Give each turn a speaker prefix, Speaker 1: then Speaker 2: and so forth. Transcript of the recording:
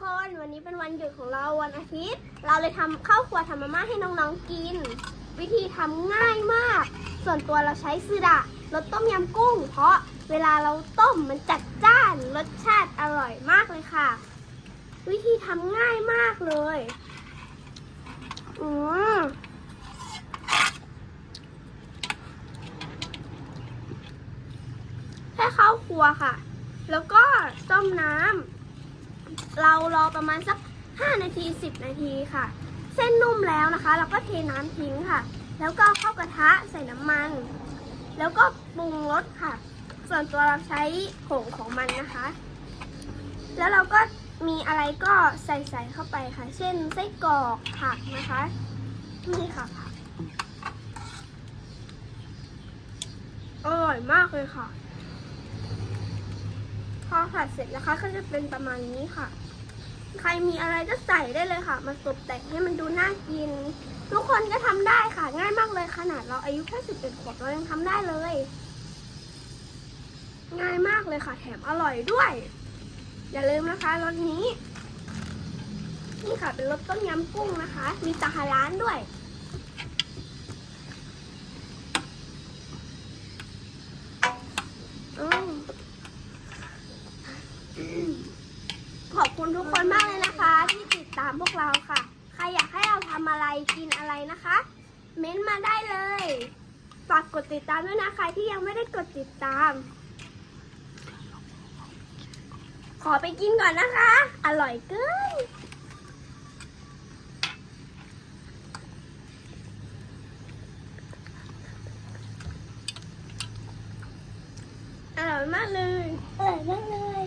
Speaker 1: คนวันนี้เป็นวันหยุดของเราวันอาทิตย์ เราเลยทำข้าวครัวทำมาม่าให้น้องๆกิน วิธีทำง่ายมาก ส่วนตัวเราใช้ซืดะรสต้มยำกุ้ง เพราะเวลาเราต้มมันจัดจ้านรสชาติอร่อยมากเลยค่ะ วิธีทำง่ายมากเลยอืมแค่ข้าวครัวค่ะ แล้วก็ต้มน้ำ เรารอประมาณสัก 5 นาที 10 นาทีค่ะ เส้นนุ่มแล้วนะคะ เราก็เทน้ำทิ้งค่ะ แล้วก็เข้ากระทะใส่น้ำมัน แล้วก็ปรุงรสค่ะ ส่วนตัวเราใช้ผงของมันนะคะ แล้วเราก็มีอะไรก็ใส่ใส่เข้าไปค่ะ เช่นไส้กรอกผักนะคะ นี่ค่ะผักอร่อยมากเลยค่ะ พอผัดเสร็จนะคะก็จะเป็นประมาณนี้ค่ะ ใครมีอะไรก็ใส่ได้เลยค่ะ มาตกแต่งให้มันดูน่ากิน ทุกคนก็ทำได้ค่ะ ง่ายมากเลยขนาดเราอายุแค่สิบเอ็ดขวบเรายังทำได้เลย ง่ายมากเลยค่ะ แถมอร่อยด้วย อย่าลืมนะคะรสนี้ นี่ค่ะเป็นรสต้มยำกุ้งนะคะ มีตาฮาร้านด้วย อืม ขอบคุณทุกคนมากเลยนะคะ ที่ ตามพวกเราค่ะ ใครอยากให้เราทำอะไรกินอะไรนะคะ เม้นมาได้เลย ฝากกดติดตามด้วยนะใครที่ยังไม่ได้กดติดตาม ขอไปกินก่อนนะคะ อร่อยเกินอร่อยมากเลยอร่อยมากเลย